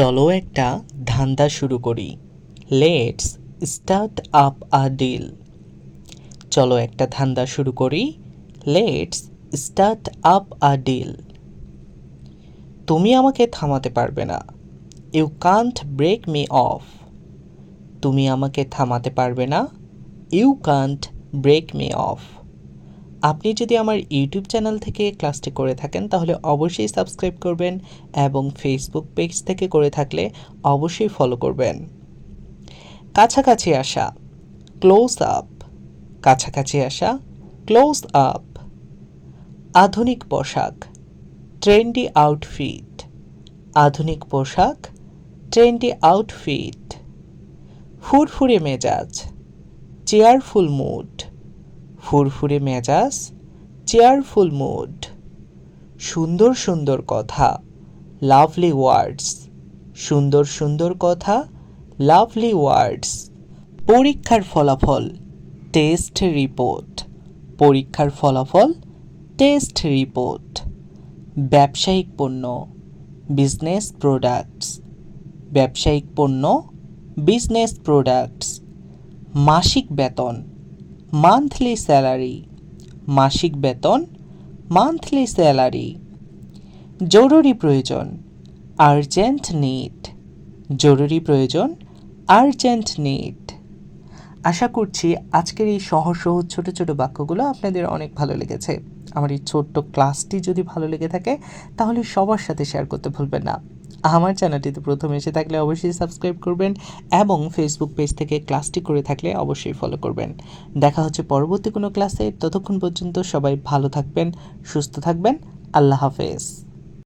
চলো একটা ধান্দা শুরু করি। Let's start up a deal চলো একটা ধান্দা শুরু করি। Let's start up a deal তুমি আমাকে থামাতে পারবে না। You can't break me off তুমি আমাকে থামাতে পারবে না। You can't break me off আপনি যদি আমার ইউটিউব চ্যানেল থেকে ক্লাসটি করে থাকেন, তাহলে অবশ্যই সাবস্ক্রাইব করবেন এবং ফেসবুক পেজ থেকে করে থাকলে অবশ্যই ফলো করবেন। কাছাকাছি আসা ক্লোজ আপ কাছাকাছি আসা ক্লোজ আপ আধুনিক পোশাক ট্রেন্ডি আউটফিট আধুনিক পোশাক ট্রেন্ডি আউটফিট ফুরফুরে মেজাজ চেয়ারফুল মুড ফুরফুরে মেজাজ চেয়ারফুল মুড সুন্দর সুন্দর কথা লাভলি ওয়ার্ডস সুন্দর সুন্দর কথা লাভলি ওয়ার্ডস পরীক্ষার ফলাফল টেস্ট রিপোর্ট পরীক্ষার ফলাফল টেস্ট রিপোর্ট ব্যবসায়িক পণ্য বিজনেস প্রোডাক্টস ব্যবসায়িক পণ্য বিজনেস প্রোডাক্টস মাসিক বেতন মান্থলি স্যালারি মাসিক বেতন মান্থলি স্যালারি জরুরি প্রয়োজন আর্জেন্ট নিড জরুরি প্রয়োজন আর্জেন্ট নিড আশা করছি আজকের এই সহজ সহজ ছোটো ছোটো বাক্যগুলো আপনাদের অনেক ভালো লেগেছে। আমার এই ছোট্ট ক্লাসটি যদি ভালো লেগে থাকে, তাহলে সবার সাথে শেয়ার করতে ভুলবেন না। আমার চ্যানেলটিতে প্রথম এসে থাকলে অবশ্যই সাবস্ক্রাইব করবেন এবং ফেসবুক পেজ থেকে ক্লাসটি করে থাকলে অবশ্যই ফলো করবেন। দেখা হচ্ছে পরবর্তী কোনো ক্লাসে ততক্ষণ পর্যন্ত সবাই ভালো থাকবেন, সুস্থ থাকবেন। আল্লাহ হাফেজ।